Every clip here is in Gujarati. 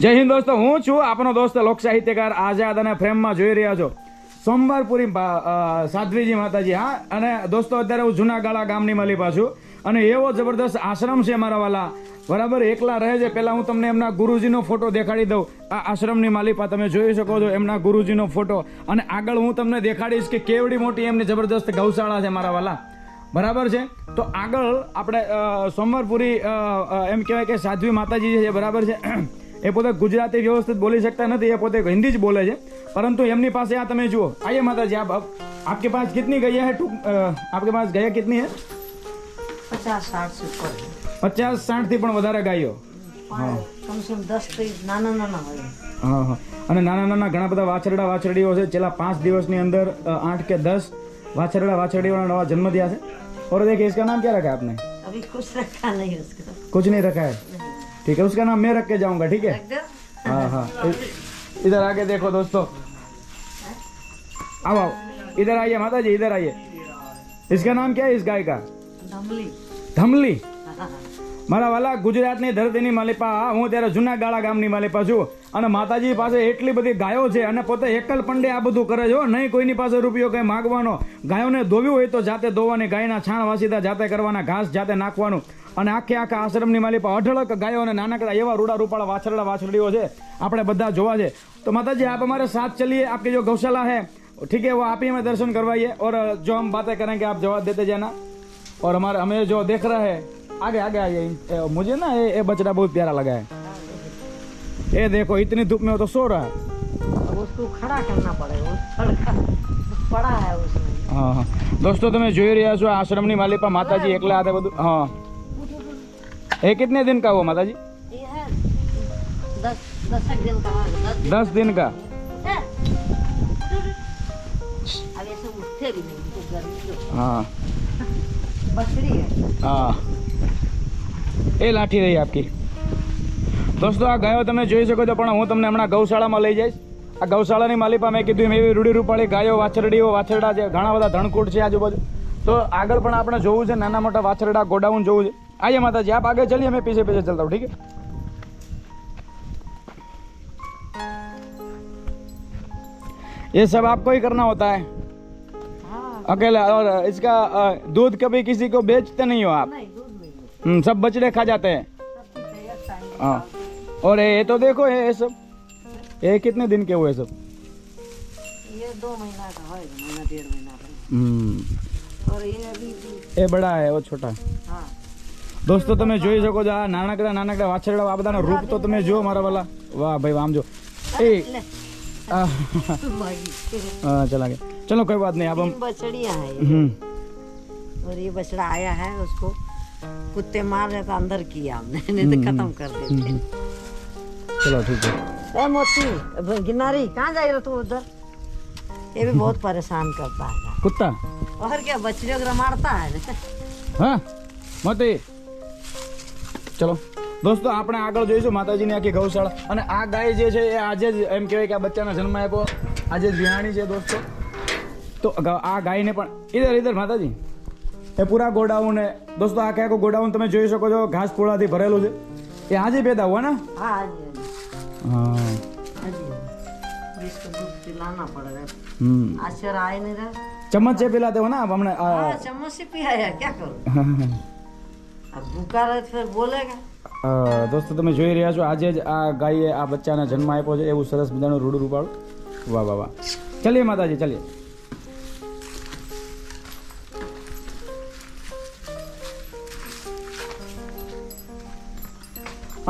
જય હિન્દ દોસ્તો હું છું આપનો દોસ્ત લોક સાહિત્યકાર આઝાદ અને ફ્રેમમાં જોઈ રહ્યા છો સોમવારપુરી સાધ્વીજી માતાજી હા અને દોસ્તો અત્યારે હું જૂનાગાળા ગામની મળી છું અને એવો જબરદસ્ત આશ્રમ છે મારા વાલા બરાબર એકલા રહે છે પહેલાં હું તમને એમના ગુરુજીનો ફોટો દેખાડી દઉં આ આશ્રમની માલિપા તમે જોઈ શકો છો એમના ગુરુજીનો ફોટો અને આગળ હું તમને દેખાડીશ કે કેવડી મોટી એમની જબરદસ્ત ગૌશાળા છે મારા વાલા બરાબર છે તો આગળ આપણે સોમવારપુરી એમ કહેવાય કે સાધ્વી માતાજી છે બરાબર છે એ પોતે ગુજરાતી વ્યવસ્થિત બોલી શકતા નથી એ પોતે હિન્દી જ બોલે છે પરંતુ એમની પાસે આ તમે જુઓ આઈએ માતાજી આપ આપકે પાસ કિતની ગયા હે ટૂંક આપકે પાસ ગયા કિતની હે પચાસ સાઠ ઉપર પચાસ સાઠ થી પણ વધારે ગાયો અને નાના નાના ઘણા બધા વાછરડા વાછરડીઓ છે છેલ્લા પાંચ દિવસની અંદર આઠ કે દસ વાછરડા વાછરડીઓના નવા જન્મ થયા છે और देखिए इसका नाम क्या रखा है आपने अभी कुछ रखा नहीं उसका कुछ नहीं ठीक है उसका नाम मैं रख के जाऊंगा ठीक है हाँ हाँ इधर आके देखो दोस्तों आओ आओ इधर आइए माता जी इधर आइए इसका नाम क्या है इस गाय का ધમલી મારા વાલા ગુજરાતની ધરતીની માલિપા હું ત્યારે જૂના ગાળા ગામની માલિપા છું અને માતાજી પાસે એટલી બધી ગાયો છે અને પોતે એકલ પંડે આ બધું કરે છે નહીં કોઈની પાસે રૂપિયો કંઈ માગવાનો ગાયોને ધોવ્યું હોય તો જાતે ધોવાની ગાયના છાણ વાસીતા જાતે કરવાના ઘાસ જાતે નાખવાનું અને આ કે આકા આશ્રમની માલે પર ઠળક ગાયો ને નાનકડા એવા રૂડા રૂપાળા વાછરડા વાછરડ્યો છે આપણે બધા જોવા છે તો માતાજી આપ અમારે સાથ ચલીએ આપકે જો ગૌશાળા હે ઠીક હે વો આપી અમે દર્શન કરવાઈએ ઓર જો હમ બાતે કરેંગે આપ જવાબ દેતે જના ઓર હમ અમે જો દેખ રહે આગે આગે આઈએ મને ના એ બચ્ચડા બહુ પ્યારા લગાય એ દેખો ઇતની ધૂપ મે તો સો રહા હે દોસ્તો ઉખડા કરના પડે ઓ પડા હે ઓસ હ હા દોસ્તો તમે જોઈ રહ્યા છો આશ્રમની માલે પર માતાજી એકલા આ બધા હ है कितने दिन का हुआ माता जी दस दिन का હા એ લાઠી રહી આપકી દોસ્તો આ ગાયો તમે જોઈ શકો છો પણ હું તમને હમણાં ગૌશાળામાં લઈ જઈશ આ ગૌશાળાની માલિકા મેં કીધું એવી રૂડી રૂપાળી ગાયો વાછરડીઓ વાછરડા છે ઘણા બધા ધણકૂટ છે આજુબાજુ તો આગળ પણ આપણે જોવું છે નાના મોટા વાછરડા ગોડાઉન જોવું છે आइए माता जी आप आगे चलिए मैं पीछे पीछे चलता हूँ ठीक है ये सब आपको ही करना होता है हाँ, अकेला और इसका दूध कभी किसी को बेचते नहीं हो आप नहीं, हम्म, सब बचड़े खा जाते हैं हाँ और ये तो देखो ये सब ये कितने दिन के हुए सब ये दो महीना का है महीना डेढ़ महीना का हम्म। और ये ये बड़ा है वो छोटा है हाँ। दोस्तों तुम जो सको છો આ નાનકડા નાનકડા વાછરડા આ બધાનો રૂપ તો તમે જુઓ મારા વાલા વાહ ભાઈ આમ चला गया चलो कोई बात नहीं अब हम बछड़िया है और ये बछड़ा आया है उसको कुत्ते मार रहे अंदर किया हमने नहीं तो खत्म कर देते चलो ठीक है ए मोती गिनारी कहाँ जा रहा तू उधर ये भी बहुत परेशान करता है कुत्ता और क्या बछड़ियों को मारता है हाँ मोती ચલો દોસ્તો આપણે આગળ જોઈશું માતાજીની આખી ગૌશાળા અને આ ગાય જે છે એ આજે જ એમ કહેવાય કે આ બચ્ચાના જન્મ આપ્યો આજે વિહાણી છે દોસ્તો તો આ ગાયને પણ ઇધર ઇધર માતાજી એ પૂરા ગોડાઉન દોસ્તો આ આખું ગોડાઉન તમે જોઈ શકો છો ઘાસ ફૂળાથી ભરેલું છે એ આજે પેદા હોય ને ચમચ છે પેલા તો ને હમણાં ચમચ પીયા ક્યાં કરું દોસ્તો તમે જોઈ રહ્યા છો આજે જ આ ગાયે આ બચ્ચાને જન્મ આપ્યો છે એવું સરસ મજાનું રૂડું રૂપાળું વાહ વાહ વાહ ચલીએ માતાજી ચલીએ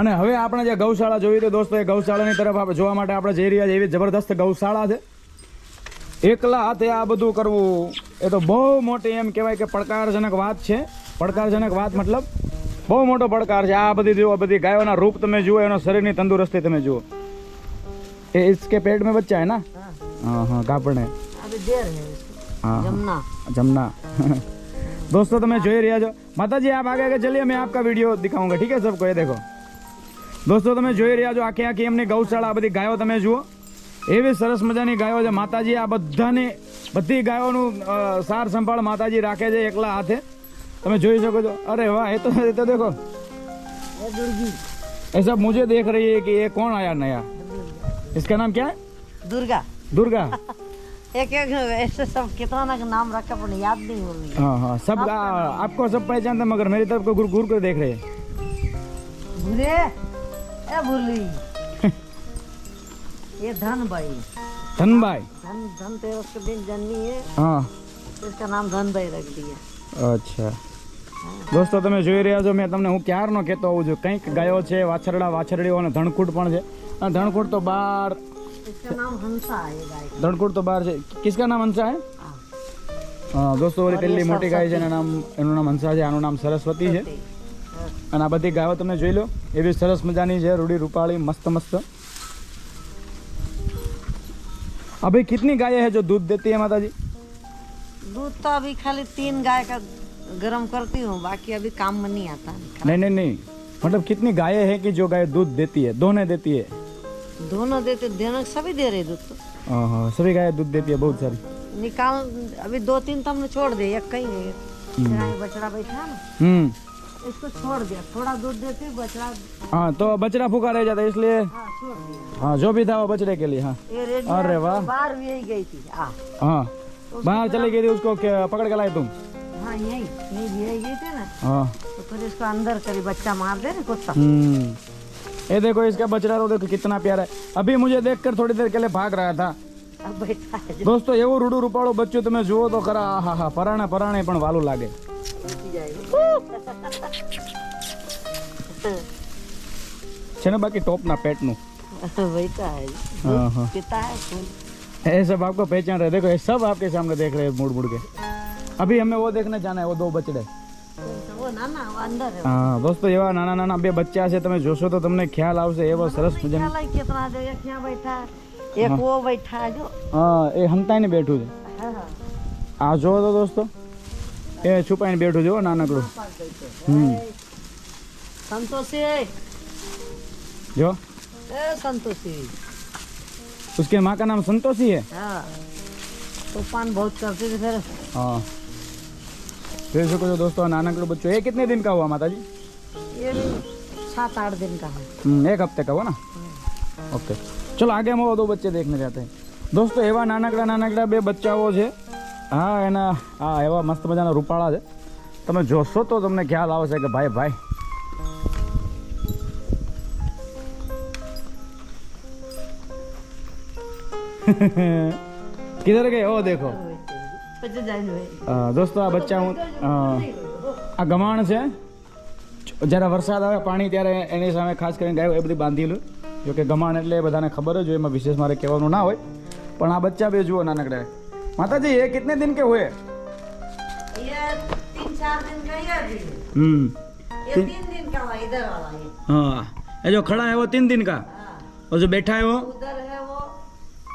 અને હવે આપણે જે ગૌશાળા જોઈ તો દોસ્તો એ ગૌશાળાની તરફ આપણે જોવા માટે આપણે જઈ રહ્યા છે એવી જબરદસ્ત ગૌશાળા છે એકલા હાથે આ બધું કરવું એ તો બહુ મોટી એમ કહેવાય કે પડકારજનક વાત છે પડકારજનક વાત મતલબ બહુ મોટો પડકાર છે આ બધી જુઓ બધી ગાયોના રૂપ તમે જુઓ એનો શરીરની તંદુરસ્તી તમે જુઓ એ इसके पेट में बच्चा है ना हाँ हाँ ગાપણ જમના જમના दोस्तों तो मैं जो ही रिया जो माता जी आप आगे आगे चलिए मैं आपका वीडियो दिखाऊंगा ठीक है सबको ये देखो દોસ્તો તમે જોઈ રહ્યા છો આખી આખી એમની ગૌશાળા બધી ગાયો તમે જુઓ એવી સરસ મજાની ગાયો છે માતાજી આ બધાની બધી ગાયોનું સાર સંભાળ માતાજી રાખે છે એકલા હાથે તમે जो શકો છો અરે વાહ तो તો એ તો मुझे देख रही है कि ये कौन आया नया इसका नाम क्या है दुर्गा दुर्गा एक एक ऐसे सब कितना ना नाम रखा पर याद नहीं हो रही हाँ हाँ सब आ, आ, आपको सब पहचानते मगर मेरी तरफ को घूर घूर कर देख रहे भूले ए ये धन भाई धन भाई धन धन तेरस के दिन जन्मी है हाँ इसका नाम धन भाई रख दिया अच्छा દોસ્તો તમે જોઈ રહ્યા છો મેં તમને હું ક્યારનો કહેતો હોઉં છું કંઈક ગાયો છે વાછરડા વાછરડીઓ અને ધણકૂટ પણ છે અને ધણકૂટ તો બાર ધણકૂટ તો બાર છે કિસકા નામ હંસા હે દોસ્તો ઓલી પેલી મોટી ગાય છે એનું નામ એનું નામ હંસા છે આનું નામ સરસ્વતી છે અને આ બધી ગાયો તમે જોઈ લો એવી સરસ મજાની છે રૂડી રૂપાળી મસ્ત મસ્ત અભી કિતની ગાય है જો દૂધ દેતી है માતાજી દૂધ दूध तो अभी खाली तीन गाय गरम करती हूँ बाकी अभी काम में नहीं आता नहीं नहीं नहीं मतलब कितनी गाय है कि जो गाय दूध देती है दोनों देती है दोनों देते दोनों सभी दे रहे दूध तो हाँ, हाँ, सभी गाय दूध देती है बहुत सारी निकाल अभी दो तीन तो हमने छोड़ दिया एक कहीं हम्म। बछड़ा बैठा ना हम्म। इसको छोड़ दिया थोड़ा दूध देते बछड़ा हाँ तो बछड़ा फूका रह जाता है इसलिए हाँ, हाँ जो भी था वो बछड़े के लिए हाँ अरे वाह तो बाहर भी गई थी हाँ बाहर तो चली गई थी तो उसको पकड़ के लाए तुम नहीं नहीं गिरेगी ना हाँ। तो हम्म। ये देखो इसका तो देखो कितना प्यारा है अभी मुझे कर थोड़ी देर के लिए भाग रहा था દોસ્તો એવું રૂડું રૂપાળું બચ્ચું તમે જુઓ તો ખરા હા હા પરાણે પરાણે પણ વાલું લાગે છે ને બાકી ટોપ ના પેટ નું हाँ, हाँ। ये सब आपको पहचान रहे देखो ये सब आपके सामने देख रहे हैं मुड़ मुड़ के અભી અમે વો દેખને જાના હે વો દો બચડે હા દોસ્તો એવા નાના નાના બે બચ્ચા છે તમે જોશો તો તમને ખ્યાલ આવશે એવો સરસ મજાનો કેટલા છે ક્યાં બેઠા એક વો બેઠા જો હા એ હંતાઈને બેઠું છે આ જો તો દોસ્તો એ છુપાઈને બેઠું જો નાનકડું હમ संतोषी जो ए संतोषी उसके माँ का नाम संतोषी है हाँ। तो पान बहुत करते थे फिर हाँ फिर से कुछ दोस्तों नाना करो बच्चों ये कितने दिन का हुआ माता जी ये सात आठ दिन का है एक हफ्ते का हुआ ना ઓકે ચલો આગળ મળો તો બચ્ચે દેખને જાતે દોસ્તો એવા નાનકડા નાનકડા બે બચ્ચાઓ છે હા એના હા એવા મસ્ત મજાના રૂપાળા છે તમે જોશો તો તમને ખ્યાલ આવશે કે ભાઈ ભાઈ કિધર ગઈ ઓ દેખો દોસ્તો આ બચ્ચા હું આ ગમાણ છે જ્યારે વરસાદ આવે પાણી ત્યારે એની સામે ખાસ કરીને ગાયો એ બધી બાંધેલું જો કે ગમાણ એટલે બધાને ખબર જ હોય એમાં વિશેષ મારે કહેવાનું ના હોય પણ આ બચ્ચા બે જુઓ નાનકડા માતાજી એ કેટલે દિન કે હોય हाँ ये जो खड़ा है वो तीन दिन का और जो बैठा है वो उधर है वो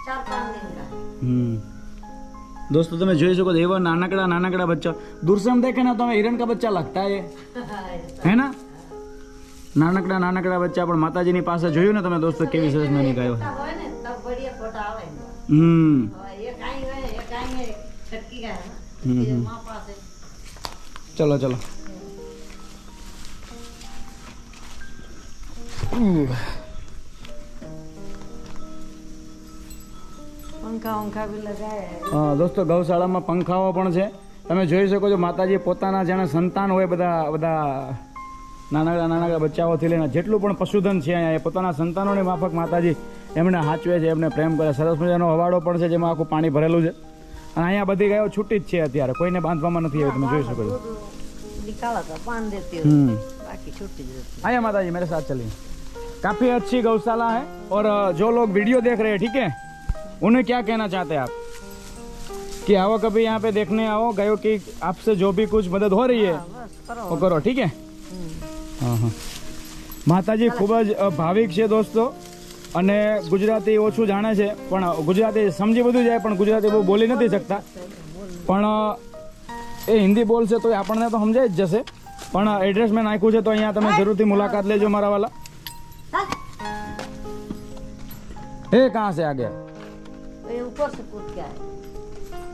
चार पाँच दिन का हम्म दोस्तों तुम्हें जो सको देखो नानकड़ा नानकड़ा बच्चा दूर से हम देखे ना तुम्हें तो हिरण का बच्चा लगता है है ना नानकड़ा नानकड़ा बच्चा पर माता जी पास जो ना तुम्हें दोस्तों के विशेष में नहीं गए चलो चलो हम्म। હા દોસ્તો ગૌશાળામાં પંખાઓ પણ છે તમે જોઈ શકો છો માતાજી પોતાના જેણે સંતાન હોય બધા બધા નાના નાના બચ્ચાઓથી લઈને જેટલું પણ પશુધન છે અહીંયા એ પોતાના સંતાનોની માફક માતાજી એમને સાચવે છે એમને પ્રેમ કરે સરસ મજાનો હવાડો પણ છે જેમાં આખું પાણી ભરેલું છે અને અહીંયા બધી ગાયો છૂટી જ છે અત્યારે કોઈને બાંધવામાં નથી આવ્યું તમે જોઈ શકો છો અહીંયા માતાજી મેરે સાથ चलिए કાફી અચ્છી गौशाला है ઓર જો लोग वीडियो દેખ રહે ઠીક ठीक उन्हें क्या कहना चाहते हैं आप कि आओ कभी यहाँ पे देखने आओ गयो कि आपसे जो भी कुछ मदद हो रही है वो करो ठीक है हाँ हाँ માતાજી ખૂબ જ ભાવિક છે દોસ્તો અને ગુજરાતી ઓછું જાણે છે પણ ગુજરાતી સમજી બધું જાય પણ ગુજરાતી બહુ બોલી નથી શકતા પણ એ હિન્દી બોલશે તો આપણને તો સમજાય જ જશે પણ એડ્રેસ મેં નાખ્યું છે તો અહીંયા તમે જરૂરથી મુલાકાત લેજો મારા વાલા હે કહાં છે આગે સુપર સુકૂત કહેવાય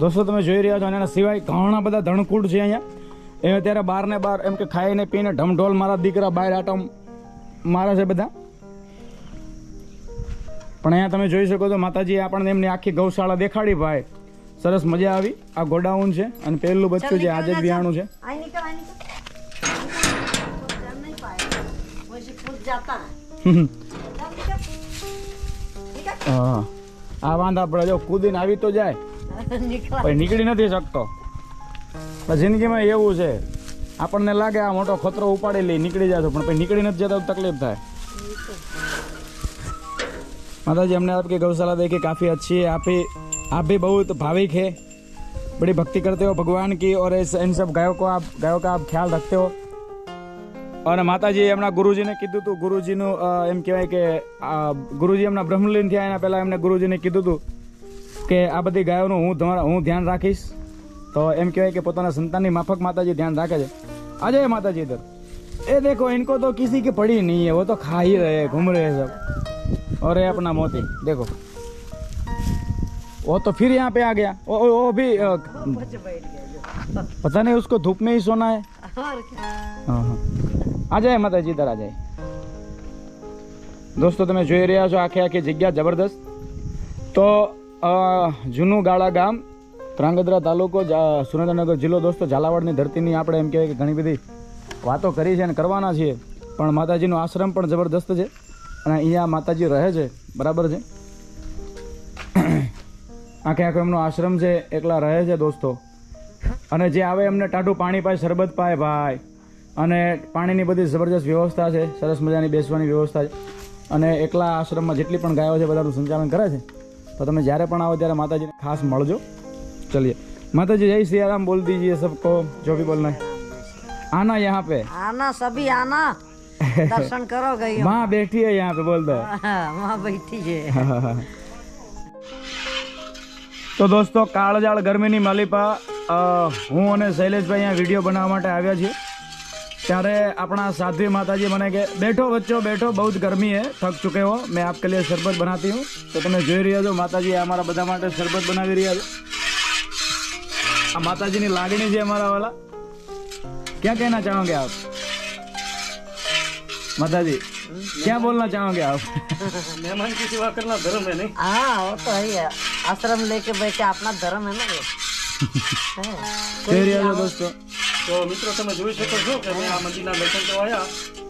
દોસ્તો તમે જોઈ રહ્યા છો અને એના સિવાય ઘણા બધા ધણકૂટ છે અહીંયા એ અત્યારે બાર ને બાર એમ કે ખાઈને પીને ઢમઢોલ મારા દીકરા બહાર આટમ મારે છે બધા પણ અહીંયા તમે જોઈ શકો છો માતાજી આપણને એમની આખી ગૌશાળા દેખાડી ભાઈ સરસ મજા આવી આ ગોડાઉન છે અને પહેલું બચ્ચું જે આજે જ બિયાણું છે હા આ વાંડા પણ જો કુદીન આવી તો જાય પણ નીકળી નથી શકતો બસ જિંદગીમાં એવું છે આપણને લાગે આ મોટો ખતરો ઉપાડી લે નીકળી જાજો પણ પછી નીકળી નથી જતો તો તકલીફ થાય માતાજી અમને આપકે ગૌશાળા દેખે કાફી achhi આપે આપ ભી બહુત ભાવિક હે બડી ભક્તિ કરતે હો ભગવાન કી ઓર એ સંબ ગાયો કો આપ ગાયો કા આપ ખ્યાલ રખતે હો અને માતાજી એમના ગુરુજીને કીધું હતું ગુરુજીનું એમ કહેવાય કે ગુરુજી એમના બ્રહ્મલીન થયા એના પહેલાં એમને ગુરુજીને કીધું હતું કે આ બધી ગાયોનું હું તમારા હું ધ્યાન રાખીશ તો એમ કહેવાય કે પોતાના સંતાનની માફક માતાજી ધ્યાન રાખે છે આજે માતાજી ઇધર એ દેખો ઇનકો તો કિસી કે પડી નહીં હે તો ખાઈ રહે ઘૂમ રહે સબ और अपना मोती देखो वो तो फिर यहाँ पे आ गया ઓ वो भी आ, पता नहीं उसको धूप में ही सोना है આ જાય માતાજી દર જાય દોસ્તો તમે જોઈ રહ્યા છો આખે આખી જગ્યા જબરદસ્ત તો જૂનું ગાળા ગામ ધ્રાંગધ્રા તાલુકો સુરેન્દ્રનગર જિલ્લો દોસ્તો ઝાલાવાડની ધરતીની આપણે એમ કહેવાય કે ઘણી બધી વાતો કરી છે અને કરવાના છીએ પણ માતાજીનો આશ્રમ પણ જબરદસ્ત છે અને અહીંયા માતાજી રહે છે બરાબર છે આખે આખો એમનો આશ્રમ છે એકલા રહે છે દોસ્તો અને જે આવે એમને ટાઢું પાણી પાય શરબત પાય ભાઈ અને પાણીની બધી જબરજસ્ત વ્યવસ્થા છે સરસ મજાની બેસવાની વ્યવસ્થા છે અને એકલા આશ્રમમાં જેટલી પણ ગાયો છે બધાનું સંચાલન કરે છે તો તમે જ્યારે પણ આવો ત્યારે માતાજીને ખાસ મળજો ચલીએ માતાજી જય શ્રી રામ બોલ દીજીએ સબકો જો ભી બોલના આના યહાં પે આના સભી આના દર્શન કરો ગઈ માં બેઠી હે યહાં पे બોલ દો માં બેઠી છે તો દોસ્તો કાળજાળ ગરમીની માલિપા હું અને શૈલેષભાઈ અહીંયા વિડીયો બનાવવા માટે આવ્યા છીએ तेरे अपना साध्वी माता जी मैंने बैठो बच्चों बैठो बहुत गर्मी है थक चुके हो मैं आपके लिए शरबत बनाती हूँ तो तुम्हें जो रही हो माता जी हमारा बदा शरबत बना भी रही माता जी ने जी हमारा वाला क्या कहना चाहोगे आप माता जी क्या बोलना चाहोगे आप मेहमान की सेवा करना धर्म है नहीं हाँ वो तो है आश्रम लेके बैठे अपना धर्म है ना ये दोस्तों તો મિત્રો તમે જોઈ શકો છો કે અમે આ મંદિરના દર્શન કરવા આવ્યા